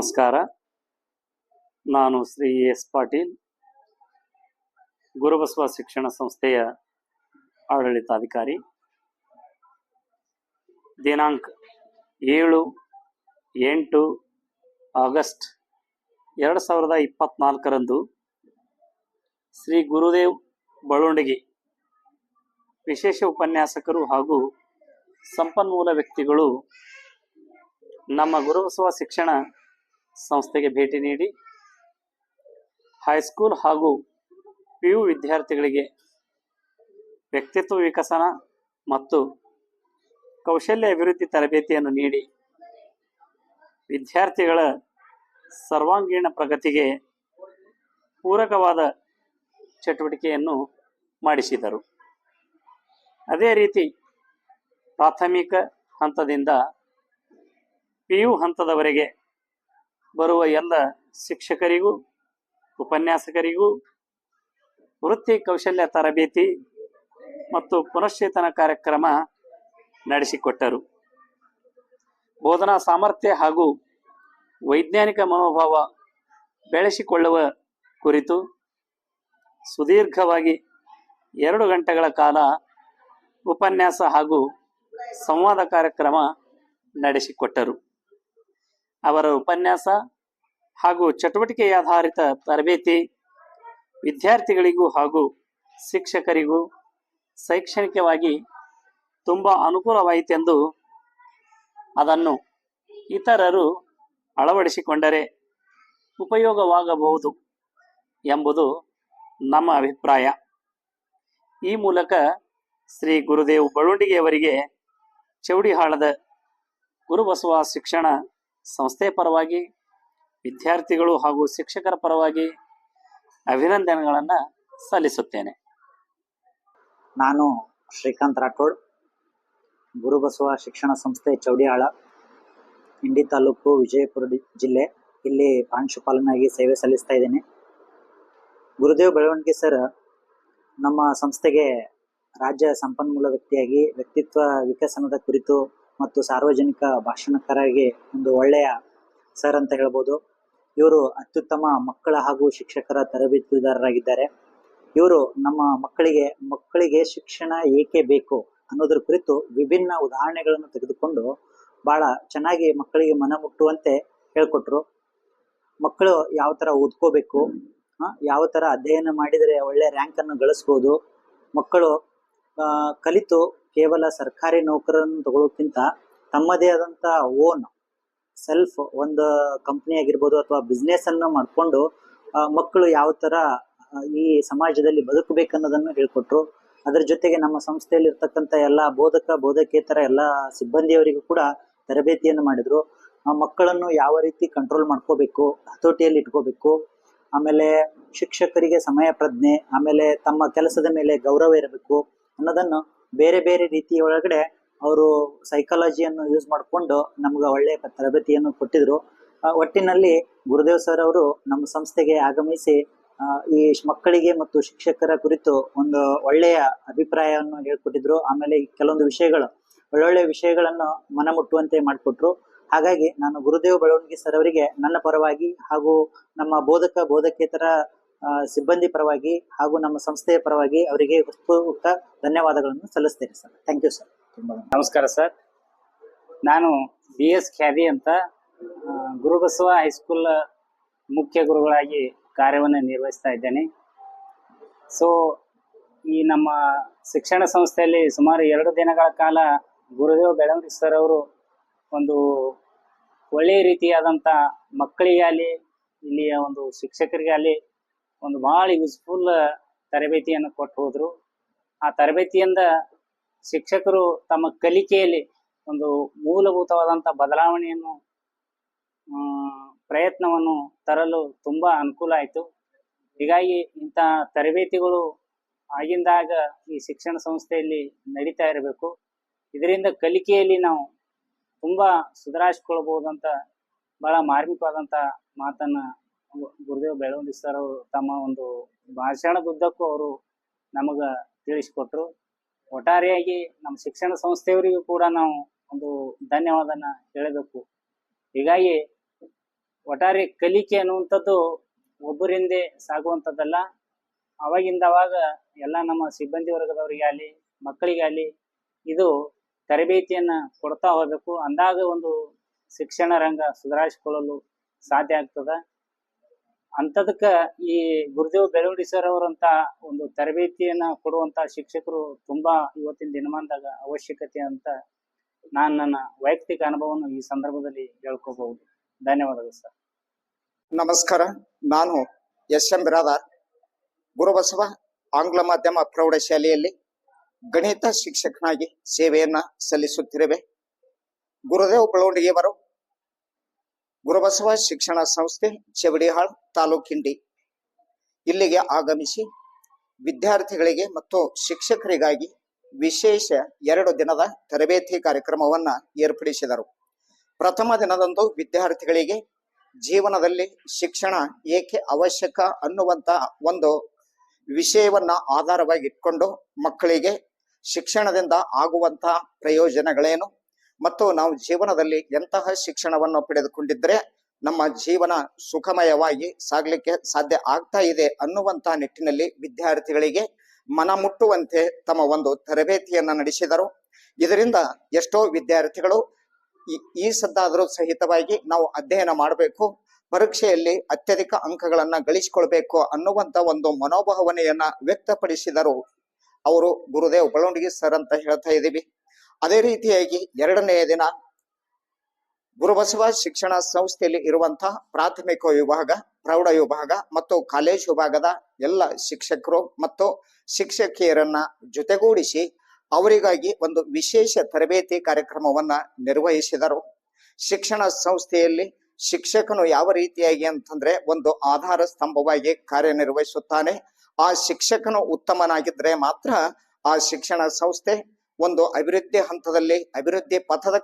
ನಮಸ್ಕಾರ. ನಾನು ಶ್ರೀ ಎಸ್ ಪಾಟೀಲ್, ಗುರುಬಸವ ಶಿಕ್ಷಣ ಸಂಸ್ಥೆಯ ಆಡಳಿತಾಧಿಕಾರಿ. ದಿನಾಂಕ ಏಳು ಎಂಟು ಆಗಸ್ಟ್ ಎರಡು ಸಾವಿರದ ಇಪ್ಪತ್ನಾಲ್ಕರಂದು ಶ್ರೀ ಗುರುದೇವ್ ಬಳುಂಡಗಿ ವಿಶೇಷ ಉಪನ್ಯಾಸಕರು ಹಾಗೂ ಸಂಪನ್ಮೂಲ ವ್ಯಕ್ತಿಗಳು ನಮ್ಮ ಗುರುಬಸವ ಶಿಕ್ಷಣ ಸಂಸ್ಥೆಗೆ ಭೇಟಿ ನೀಡಿ ಹೈಸ್ಕೂಲ್ ಹಾಗೂ ಪಿ ಯು ವಿದ್ಯಾರ್ಥಿಗಳಿಗೆ ವ್ಯಕ್ತಿತ್ವ ವಿಕಸನ ಮತ್ತು ಕೌಶಲ್ಯ ಅಭಿವೃದ್ಧಿ ತರಬೇತಿಯನ್ನು ನೀಡಿ ವಿದ್ಯಾರ್ಥಿಗಳ ಸರ್ವಾಂಗೀಣ ಪ್ರಗತಿಗೆ ಪೂರಕವಾದ ಚಟುವಟಿಕೆಯನ್ನು ಮಾಡಿಸಿದರು. ಅದೇ ರೀತಿ ಪ್ರಾಥಮಿಕ ಹಂತದಿಂದ ಪಿ ಯು ಹಂತದವರೆಗೆ ಬರುವ ಎಲ್ಲ ಶಿಕ್ಷಕರಿಗೂ, ಉಪನ್ಯಾಸಕರಿಗೂ, ವೃತ್ತಿ ಕೌಶಲ್ಯ ತರಬೇತಿ ಮತ್ತು ಪುನಶ್ಚೇತನ ಕಾರ್ಯಕ್ರಮ ನಡೆಸಿಕೊಟ್ಟರು. ಬೋಧನಾ ಸಾಮರ್ಥ್ಯ ಹಾಗೂ ವೈಜ್ಞಾನಿಕ ಮನೋಭಾವ ಬೆಳೆಸಿಕೊಳ್ಳುವ ಕುರಿತು ಸುದೀರ್ಘವಾಗಿ ಎರಡು ಗಂಟೆಗಳ ಕಾಲ ಉಪನ್ಯಾಸ ಹಾಗೂ ಸಂವಾದ ಕಾರ್ಯಕ್ರಮ ನಡೆಸಿಕೊಟ್ಟರು. ಅವರ ಉಪನ್ಯಾಸ ಹಾಗೂ ಚಟುವಟಿಕೆ ಆಧಾರಿತ ತರಬೇತಿ ವಿದ್ಯಾರ್ಥಿಗಳಿಗೂ ಹಾಗೂ ಶಿಕ್ಷಕರಿಗೂ ಶೈಕ್ಷಣಿಕವಾಗಿ ತುಂಬ ಅನುಕೂಲವಾಯಿತೆಂದು ಅದನ್ನು ಇತರರು ಅಳವಡಿಸಿಕೊಂಡರೆ ಉಪಯೋಗವಾಗಬಹುದು ಎಂಬುದು ನಮ್ಮ ಅಭಿಪ್ರಾಯ. ಈ ಮೂಲಕ ಶ್ರೀ ಗುರುದೇವ್ ಬಳುಂಡಿಗೆಯವರಿಗೆ ಚೌಡಿಹಾಳದ ಗುರುಬಸವ ಶಿಕ್ಷಣ ಸಂಸ್ಥೆ ಪರವಾಗಿ, ವಿದ್ಯಾರ್ಥಿಗಳು ಹಾಗೂ ಶಿಕ್ಷಕರ ಪರವಾಗಿ ಅಭಿನಂದನೆಗಳನ್ನು ಸಲ್ಲಿಸುತ್ತೇನೆ. ನಾನು ಶ್ರೀಕಾಂತ್ ರಾಠೋಡ್ ಗುರುಬಸವ ಶಿಕ್ಷಣ ಸಂಸ್ಥೆ ಚೌಡಿಯಾಳ, ಇಂಡಿ ತಾಲೂಕು ವಿಜಯಪುರ ಜಿಲ್ಲೆ. ಇಲ್ಲಿ ಪ್ರಾಂಶುಪಾಲನಾಗಿ ಸೇವೆ ಸಲ್ಲಿಸ್ತಾ ಇದ್ದೇನೆ. ಗುರುದೇವ್ ಬೆಳವಣಿಗೆ ಸರ್, ನಮ್ಮ ಸಂಸ್ಥೆಗೆ ರಾಜ್ಯ ಸಂಪನ್ಮೂಲ ವ್ಯಕ್ತಿಯಾಗಿ ವ್ಯಕ್ತಿತ್ವ ವಿಕಸನದ ಕುರಿತು ಮತ್ತು ಸಾರ್ವಜನಿಕ ಭಾಷಣಕಾರರಿಗೆ ಒಂದು ಒಳ್ಳೆಯ ಸರ್ ಅಂತ ಹೇಳ್ಬೋದು. ಇವರು ಅತ್ಯುತ್ತಮ ಮಕ್ಕಳ ಹಾಗೂ ಶಿಕ್ಷಕರ ತರಬೇತುದಾರರಾಗಿದ್ದಾರೆ. ಇವರು ನಮ್ಮ ಮಕ್ಕಳಿಗೆ ಮಕ್ಕಳಿಗೆ ಶಿಕ್ಷಣ ಏಕೆ ಬೇಕು ಅನ್ನೋದ್ರ ಕುರಿತು ವಿಭಿನ್ನ ಉದಾಹರಣೆಗಳನ್ನು ತೆಗೆದುಕೊಂಡು ಬಹಳ ಚೆನ್ನಾಗಿ ಮಕ್ಕಳಿಗೆ ಮನ ಮುಟ್ಟುವಂತೆ ಹೇಳ್ಕೊಟ್ರು. ಮಕ್ಕಳು ಯಾವ ತರ ಓದ್ಕೋಬೇಕು ಯಾವ ತರ ಅಧ್ಯಯನ ಮಾಡಿದರೆ ಒಳ್ಳೆ ರ್ಯಾಂಕ್ ಅನ್ನು ಗಳಿಸ್ಬೋದು, ಮಕ್ಕಳು ಕಲಿತು ಕೇವಲ ಸರ್ಕಾರಿ ನೌಕರನ್ನು ತಗೊಳ್ಳೋಕ್ಕಿಂತ ತಮ್ಮದೇ ಆದಂತ ಓನ್ ಸೆಲ್ಫ್ ಒಂದು ಕಂಪ್ನಿ ಆಗಿರ್ಬೋದು ಅಥವಾ ಬಿಸ್ನೆಸ್ ಅನ್ನು ಮಾಡಿಕೊಂಡು ಮಕ್ಕಳು ಯಾವ ಥರ ಈ ಸಮಾಜದಲ್ಲಿ ಬದುಕಬೇಕನ್ನೋದನ್ನು ಹೇಳ್ಕೊಟ್ರು. ಅದರ ಜೊತೆಗೆ ನಮ್ಮ ಸಂಸ್ಥೆಯಲ್ಲಿ ಇರ್ತಕ್ಕಂಥ ಎಲ್ಲ ಬೋಧಕ, ಬೋಧಕೇತರ ಎಲ್ಲ ಸಿಬ್ಬಂದಿಯವರಿಗೂ ಕೂಡ ತರಬೇತಿಯನ್ನು ಮಾಡಿದ್ರು. ಆ, ಮಕ್ಕಳನ್ನು ಯಾವ ರೀತಿ ಕಂಟ್ರೋಲ್ ಮಾಡ್ಕೋಬೇಕು, ಹತೋಟಿಯಲ್ಲಿ ಇಟ್ಕೋಬೇಕು, ಆಮೇಲೆ ಶಿಕ್ಷಕರಿಗೆ ಸಮಯ ಪ್ರಜ್ಞೆ ಆಮೇಲೆ ತಮ್ಮ ಕೆಲಸದ ಮೇಲೆ ಗೌರವ ಇರಬೇಕು ಅನ್ನೋದನ್ನು ಬೇರೆ ಬೇರೆ ರೀತಿಯ ಒಳಗಡೆ ಅವರು ಸೈಕಾಲಜಿಯನ್ನು ಯೂಸ್ ಮಾಡಿಕೊಂಡು ನಮ್ಗೆ ಒಳ್ಳೆಯ ತರಬೇತಿಯನ್ನು ಕೊಟ್ಟಿದ್ರು. ಒಟ್ಟಿನಲ್ಲಿ ಗುರುದೇವ್ ಸರ್ ಅವರು ನಮ್ಮ ಸಂಸ್ಥೆಗೆ ಆಗಮಿಸಿ ಈ ಮಕ್ಕಳಿಗೆ ಮತ್ತು ಶಿಕ್ಷಕರ ಕುರಿತು ಒಂದು ಒಳ್ಳೆಯ ಅಭಿಪ್ರಾಯವನ್ನು ಹೇಳ್ಕೊಟ್ಟಿದ್ರು. ಆಮೇಲೆ ಕೆಲವೊಂದು ವಿಷಯಗಳು, ಒಳ್ಳೊಳ್ಳೆ ವಿಷಯಗಳನ್ನು ಮನಮುಟ್ಟುವಂತೆ ಮಾಡಿಕೊಟ್ರು. ಹಾಗಾಗಿ ನಾನು ಗುರುದೇವ್ ಬೆಳವಣಿಗೆ ಸರ್ ಅವರಿಗೆ ನನ್ನ ಪರವಾಗಿ ಹಾಗೂ ನಮ್ಮ ಬೋಧಕ, ಬೋಧಕೇತರ ಸಿಬ್ಬಂದಿ ಪರವಾಗಿ ಹಾಗೂ ನಮ್ಮ ಸಂಸ್ಥೆಯ ಪರವಾಗಿ ಅವರಿಗೆ ಹೃತ್ಪೂರ್ವಕ ಧನ್ಯವಾದಗಳನ್ನು ಸಲ್ಲಿಸ್ತೇನೆ ಸರ್. ಥ್ಯಾಂಕ್ ಯು ಸರ್ ತುಂಬ ನಮಸ್ಕಾರ ಸರ್. ನಾನು ಬಿ ಎಸ್ ಖ್ಯಾದಿ ಅಂತ ಗುರುಬಸವ ಹೈಸ್ಕೂಲ್ ಮುಖ್ಯ ಗುರುಗಳಾಗಿ ಕಾರ್ಯವನ್ನು ನಿರ್ವಹಿಸ್ತಾ ಇದ್ದೇನೆ. ಸೊ ಈ ನಮ್ಮ ಶಿಕ್ಷಣ ಸಂಸ್ಥೆಯಲ್ಲಿ ಸುಮಾರು ಎರಡು ದಿನಗಳ ಕಾಲ ಗುರುದೇವ್ ಬೆಳವಣಿಗೆ ಸರ್ ಅವರು ಒಂದು ಒಳ್ಳೆಯ ರೀತಿಯಾದಂಥ ಮಕ್ಕಳಿಗಾಗಲಿ, ಇಲ್ಲಿಯ ಒಂದು ಶಿಕ್ಷಕರಿಗಾಗಲಿ ಒಂದು ಭಾಳ ಯೂಸ್ಫುಲ್ ತರಬೇತಿಯನ್ನು ಕೊಟ್ಟು ಹೋದ್ರು. ಆ ತರಬೇತಿಯಿಂದ ಶಿಕ್ಷಕರು ತಮ್ಮ ಕಲಿಕೆಯಲ್ಲಿ ಒಂದು ಮೂಲಭೂತವಾದಂಥ ಬದಲಾವಣೆಯನ್ನು ಪ್ರಯತ್ನವನ್ನು ತರಲು ತುಂಬ ಅನುಕೂಲ ಆಯಿತು. ಹೀಗಾಗಿ ಇಂಥ ತರಬೇತಿಗಳು ಆಗಿಂದಾಗ ಈ ಶಿಕ್ಷಣ ಸಂಸ್ಥೆಯಲ್ಲಿ ನಡೀತಾ ಇರಬೇಕು. ಇದರಿಂದ ಕಲಿಕೆಯಲ್ಲಿ ನಾವು ತುಂಬ ಸುಧಾರಿಸಿಕೊಳ್ಳಬಹುದಂತ ಬಹಳ ಮಾರ್ಮಿಕವಾದಂಥ ಮಾತನ್ನ ಗುರುದೇವ್ ಬೆಳವಂದಿ ಸರ್ ಅವರು ತಮ್ಮ ಒಂದು ಭಾಷಣದುದ್ದಕ್ಕೂ ಅವರು ನಮಗ ತಿಳಿಸಿಕೊಟ್ರು. ಒಟ್ಟಾರೆಯಾಗಿ ನಮ್ಮ ಶಿಕ್ಷಣ ಸಂಸ್ಥೆಯವರಿಗೂ ಕೂಡ ನಾವು ಒಂದು ಧನ್ಯವಾದನ ಹೇಳಬೇಕು. ಹೀಗಾಗಿ ಒಟ್ಟಾರೆ ಕಲಿಕೆ ಅನ್ನುವಂಥದ್ದು ಒಬ್ಬರಿಂದೇ ಸಾಗುವಂಥದ್ದಲ್ಲ. ಅವಾಗಿಂದ ಅವಾಗ ಎಲ್ಲ ನಮ್ಮ ಸಿಬ್ಬಂದಿ ವರ್ಗದವರಿಗೆ ಆಗಲಿ, ಮಕ್ಕಳಿಗೆ ಆಗಲಿ ಇದು ತರಬೇತಿಯನ್ನು ಕೊಡ್ತಾ ಹೋಗಬೇಕು. ಅಂದಾಗ ಒಂದು ಶಿಕ್ಷಣ ರಂಗ ಸುಧಾರಿಸಿಕೊಳ್ಳಲು ಸಾಧ್ಯ ಆಗ್ತದ. ಅಂಥದಕ್ಕ ಈ ಗುರುದೇವ್ ಬೆಳವಡಿ ಸರ್ ಅವರಂತ ಒಂದು ತರಬೇತಿಯನ್ನ ಕೊಡುವಂತ ಶಿಕ್ಷಕರು ತುಂಬಾ ಇವತ್ತಿನ ದಿನಮಾನದಾಗ ಅವಶ್ಯಕತೆ ಅಂತ ನಾನು ನನ್ನ ವೈಯಕ್ತಿಕ ಅನುಭವವನ್ನು ಈ ಸಂದರ್ಭದಲ್ಲಿ ಹೇಳ್ಕೋಬಹುದು. ಧನ್ಯವಾದಗಳು ಸರ್ ನಮಸ್ಕಾರ. ನಾನು ಎಸ್ ಎಂ ಬಿರಾದಾರ್. ಗುರುಬಸವ ಆಂಗ್ಲ ಮಾಧ್ಯಮ ಪ್ರೌಢಶಾಲೆಯಲ್ಲಿ ಗಣಿತ ಶಿಕ್ಷಕನಾಗಿ ಸೇವೆಯನ್ನ ಸಲ್ಲಿಸುತ್ತಿರುವೆ. ಗುರುದೇವ್ ಬೆಳವಣಿಗೆಯವರು ಗುರುಬಸವ ಶಿಕ್ಷಣ ಸಂಸ್ಥೆ ಚೆವಡಿಹಾಳ್ ತಾಲೂಕಿಂಡಿ ಇಲ್ಲಿಗೆ ಆಗಮಿಸಿ ವಿದ್ಯಾರ್ಥಿಗಳಿಗೆ ಮತ್ತು ಶಿಕ್ಷಕರಿಗಾಗಿ ವಿಶೇಷ ಎರಡು ದಿನದ ತರಬೇತಿ ಕಾರ್ಯಕ್ರಮವನ್ನ ಏರ್ಪಡಿಸಿದರು. ಪ್ರಥಮ ದಿನದಂದು ವಿದ್ಯಾರ್ಥಿಗಳಿಗೆ ಜೀವನದಲ್ಲಿ ಶಿಕ್ಷಣ ಏಕೆ ಅವಶ್ಯಕ ಅನ್ನುವಂತ ಒಂದು ವಿಷಯವನ್ನ ಆಧಾರವಾಗಿ ಇಟ್ಕೊಂಡು ಮಕ್ಕಳಿಗೆ ಶಿಕ್ಷಣದಿಂದ ಆಗುವಂತ ಪ್ರಯೋಜನಗಳೇನು? ಮತ್ತು ನಾವು ಜೀವನದಲ್ಲಿ ಎಂತಹ ಶಿಕ್ಷಣವನ್ನು ಪಡೆದುಕೊಂಡಿದ್ರೆ ನಮ್ಮ ಜೀವನ ಸುಖಮಯವಾಗಿ ಸಾಗಲಿಕ್ಕೆ ಸಾಧ್ಯ ಆಗ್ತಾ ಇದೆ ಅನ್ನುವಂತ ನಿಟ್ಟಿನಲ್ಲಿ ವಿದ್ಯಾರ್ಥಿಗಳಿಗೆ ಮನ ಮುಟ್ಟುವಂತೆ ತಮ್ಮ ಒಂದು ತರಬೇತಿಯನ್ನ ನಡೆಸಿದರು. ಇದರಿಂದ ಎಷ್ಟೋ ವಿದ್ಯಾರ್ಥಿಗಳು ಈ- ಈ ಸದ್ದಾದರೂ ಸಹಿತವಾಗಿ ನಾವು ಅಧ್ಯಯನ ಮಾಡಬೇಕು, ಪರೀಕ್ಷೆಯಲ್ಲಿ ಅತ್ಯಧಿಕ ಅಂಕಗಳನ್ನ ಗಳಿಸಿಕೊಳ್ಬೇಕು ಅನ್ನುವಂತ ಒಂದು ಮನೋಭಾವನೆಯನ್ನ ವ್ಯಕ್ತಪಡಿಸಿದರು. ಅವರು ಗುರುದೇವ್ ಬೆಳವಣಿಗೆ ಸರ್ ಅಂತ ಹೇಳ್ತಾ ಇದ್ದೀವಿ. ಅದೇ ರೀತಿಯಾಗಿ ಎರಡನೆಯ ದಿನ ಗುರುಬಸವ ಶಿಕ್ಷಣ ಸಂಸ್ಥೆಯಲ್ಲಿ ಇರುವಂತಹ ಪ್ರಾಥಮಿಕ ವಿಭಾಗ, ಪ್ರೌಢ ವಿಭಾಗ ಮತ್ತು ಕಾಲೇಜ್ ವಿಭಾಗದ ಎಲ್ಲ ಶಿಕ್ಷಕರು ಮತ್ತು ಶಿಕ್ಷಕಿಯರನ್ನ ಜೊತೆಗೂಡಿಸಿ ಅವರಿಗಾಗಿ ಒಂದು ವಿಶೇಷ ತರಬೇತಿ ಕಾರ್ಯಕ್ರಮವನ್ನ ನಿರ್ವಹಿಸಿದರು. ಶಿಕ್ಷಣ ಸಂಸ್ಥೆಯಲ್ಲಿ ಶಿಕ್ಷಕನು ಯಾವ ರೀತಿಯಾಗಿ ಅಂತಂದ್ರೆ ಒಂದು ಆಧಾರ ಸ್ತಂಭವಾಗಿ ಕಾರ್ಯನಿರ್ವಹಿಸುತ್ತಾನೆ. ಆ ಶಿಕ್ಷಕನು ಉತ್ತಮನಾಗಿದ್ರೆ ಮಾತ್ರ ಆ ಶಿಕ್ಷಣ ಸಂಸ್ಥೆ ಒಂದು ಅಭಿವೃದ್ಧಿ ಹಂತದಲ್ಲಿ ಅಭಿವೃದ್ಧಿ ಪಥದ